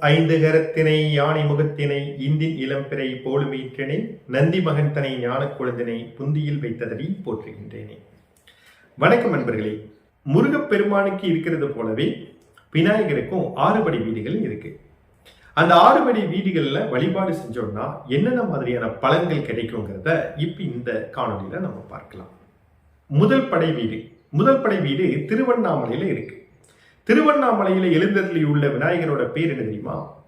ஐந்து கரத்தினை யானை முகத்தினை இந்தின் இளம்பிறை போலுமீற்றினை நந்தி மகன்தனை ஞான குழந்தினை புந்தியில் வைத்ததடி போற்றுகின்றேனே. வணக்கம் நண்பர்களே. முருகப்பெருமானுக்கு இருக்கிறது போலவே விநாயகருக்கும் ஆறுபடி வீடுகள் இருக்கு. அந்த ஆறுபடி வீடுகளில் வழிபாடு செஞ்சோம்னா என்னென்ன மாதிரியான பலன்கள் கிடைக்குங்கிறத இப்ப இந்த காணொலியில நம்ம பார்க்கலாம். முதல் படை வீடு. முதல் படை வீடு திருவண்ணாமலையில இருக்கு. திருவண்ணாமலையில் எழுந்தருளியுள்ள விநாயகரோட பேர் என்ன தெரியுமா?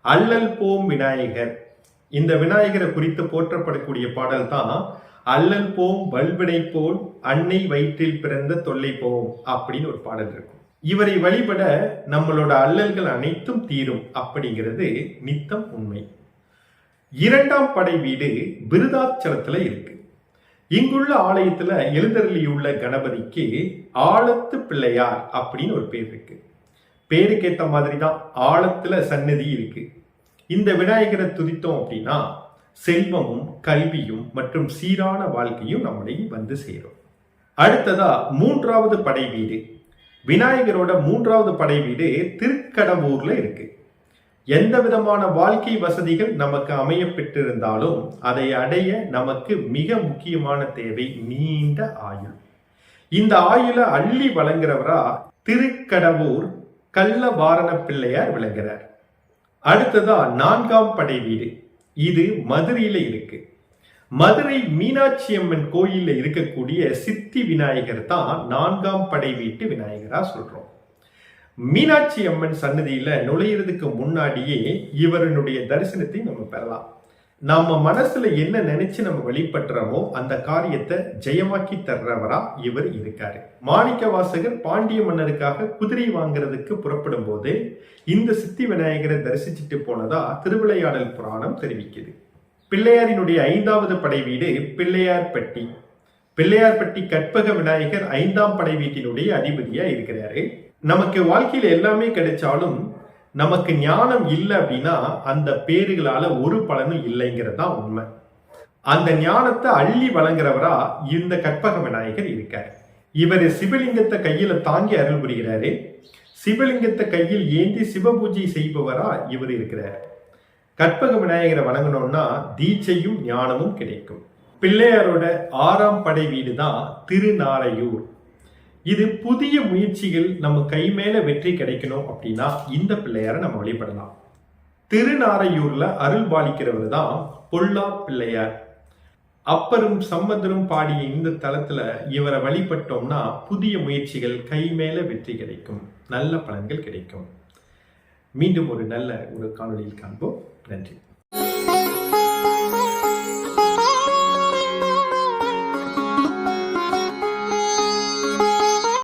அல்லல் போம் விநாயகர். இந்த விநாயகரை குறித்து போற்றப்படக்கூடிய பாடல் தான் அல்லல் போம் வல்வினை போல் அன்னை வயிற்றில் பிறந்த தொல்லை போம் அப்படின்னு ஒரு பாடல் இருக்கும். இவரை வழிபட நம்மளோட அல்லல்கள் அனைத்தும் தீரும் அப்படிங்கிறது நித்தம் உண்மை. இரண்டாம் படை வீடு விருதாச்சலத்துல இருக்கு. இங்குள்ள ஆலயத்துல எழுந்தருளியுள்ள கணபதிக்கு ஆழத்து பிள்ளையார் அப்படின்னு ஒரு பேர் இருக்கு. பேருக்கேற்ற மாதிரி தான் ஆழத்துல சன்னதி இருக்கு. இந்த விநாயகரை துதித்தோம் அப்படின்னா செல்வமும் கல்வியும் மற்றும் சீரான வாழ்க்கையும் நம்மளை வந்து சேரும். அடுத்ததா மூன்றாவது படை வீடு. விநாயகரோட மூன்றாவது படை வீடு திருக்கடவூர்ல இருக்கு. எந்த விதமான வாழ்க்கை வசதிகள் நமக்கு அமைய பெற்றிருந்தாலும் அதை அடைய நமக்கு மிக முக்கியமான தேவை நீண்ட ஆயுள். இந்த ஆயுளை அள்ளி வழங்குறவரா திருக்கடவூர் கள்ள வாரண பிள்ளையார் விளங்குறார். அடுத்ததா நான்காம் படை வீடு. இது மதுரையில இருக்கு. மதுரை மீனாட்சி அம்மன் கோயிலில் இருக்கக்கூடிய சித்தி விநாயகர் தான் நான்காம் படை வீட்டு விநாயகரா சொல்றோம். மீனாட்சி அம்மன் சன்னதியில நுழையிறதுக்கு முன்னாடியே இவரனுடைய தரிசனத்தை நம்ம பெறலாம். நம்ம மனசுல என்ன நினைச்சு நம்ம வழிபட்டுறோமோ அந்த காரியத்தை ஜெயமாக்கி தர்றவரா இவர் இருக்காரு. மாணிக்க வாசகர் பாண்டிய மன்னருக்காக குதிரை வாங்குறதுக்கு புறப்படும் போது இந்த சித்தி விநாயகரை தரிசிச்சுட்டு போனதா திருவிளையாடல் புராணம் தெரிவிக்குது. பிள்ளையாரினுடைய ஐந்தாவது படை வீடு பிள்ளையார்பட்டி பிள்ளையார்பட்டி கற்பக விநாயகர் ஐந்தாம் படை வீட்டினுடைய அதிபதியா இருக்கிறாரு. நமக்கு வாழ்க்கையில் எல்லாமே கிடைச்சாலும் நமக்கு ஞானம் இல்லை அப்படின்னா அந்த பேறுகளால ஒரு பலனும் இல்லைங்கிறது தான் உண்மை. அந்த ஞானத்தை அள்ளி வழங்குறவரா இந்த கற்பக விநாயகர் இருக்கார். இவர் சிவலிங்கத்தை கையில தாங்கி அருள் புரிகிறாரு. சிவலிங்கத்தை கையில் ஏந்தி சிவபூஜை செய்பவரா இவர் இருக்கிறார். கற்பக விநாயகரை வணங்கணும்னா தீட்சையும் ஞானமும் கிடைக்கும். பிள்ளையாரோட ஆறாம் படை வீடு தான் திருநாரையூர். இது புதிய முயற்சிகள் நம்ம கை மேல வெற்றி கிடைக்கணும் அப்படின்னா இந்த பிள்ளையாரை நம்ம வழிபடலாம். திருநாரையூர்ல அருள் பாலிக்கிறவர் தான் பொல்லா பிள்ளையார். அப்பரும் சம்பந்தரும் பாடிய இந்த தளத்துல இவரை வழிபட்டோம்னா புதிய முயற்சிகள் கை மேல வெற்றி கிடைக்கும். நல்ல பலன்கள் கிடைக்கும். மீண்டும் ஒரு நல்ல ஒரு காணொலியில் காண்போம். நன்றி.